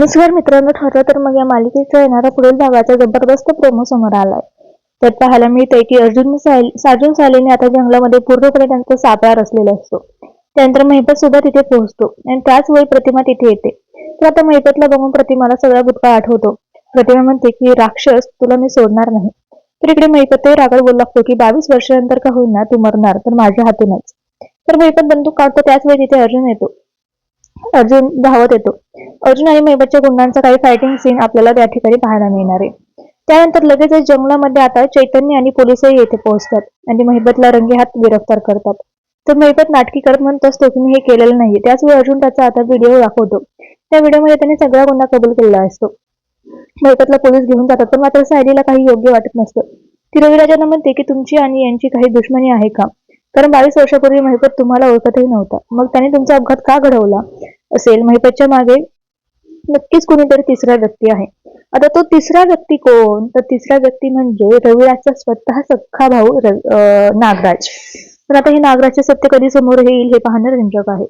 नमस्कार मित्रांनो ठरलं तर मग या मालिकेचा येणारा पुढील भागाचा जबरदस्त प्रोमो समोर आलाय. त्यात पाहायला मिळतंय की अर्जुन साजून साजन आता जंगलामध्ये पूर्णपणे त्यांचा सापळा रचलेला असतो. त्यानंतर महिपत सुद्धा तिथे पोहोचतो आणि त्याच वेळी प्रतिमा तिथे येते. तर आता महिपतला बघून प्रतिमाला सगळा भूतकाळ आठवतो. प्रतिमा म्हणते की राक्षस तुला मी सोडणार नाही. तर इकडे महिपतही रागड बोलू लागतो की बावीस वर्षानंतर का होईना तू मरणार? तर माझ्या हातूनच. तर महिपत बंदूक काढतो त्याच वेळी तिथे अर्जुन येतो. अर्जुन धावत येतो. अर्जुन आणि महिबतच्या गुंडांचा काही फायटिंग सीन आपल्याला त्या ठिकाणी पाहायला मिळणार आहे. त्यानंतर लगेच जंगलामध्ये आता चैतन्य आणि पोलिसही येथे पोहोचतात आणि महिबतला रंगेहात गिरफ्तार करतात. तर महिबत नाटकी करत म्हणत असतो की मी हे केलेलं नाही. त्याच वेळी अर्जुन त्याचा आता व्हिडिओ दाखवतो. त्या व्हिडिओमध्ये त्याने सगळा गुन्हा कबूल केलेला असतो. महिबतला पोलीस घेऊन जातात पण मात्र सायलीला काही योग्य वाटत नसतं. ती रविराजांना म्हणते की तुमची आणि यांची काही दुश्मनी आहे का? कारण बावीस वर्षापूर्वी महिबत तुम्हाला ओळखतही नव्हता. मग त्याने तुमचा अपघात का घडवला? असेल महिपतच्या मागे नक्कीच कोणीतरी तिसरा व्यक्ती आहे. आता तो तिसरा व्यक्ती कोण? तर तिसरा व्यक्ती म्हणजे रविराजचा स्वतः सख्खा भाऊ नागराज. तर आता हे नागराजचे सत्य कधी समोर येईल हे पाहणं रंजक आहे.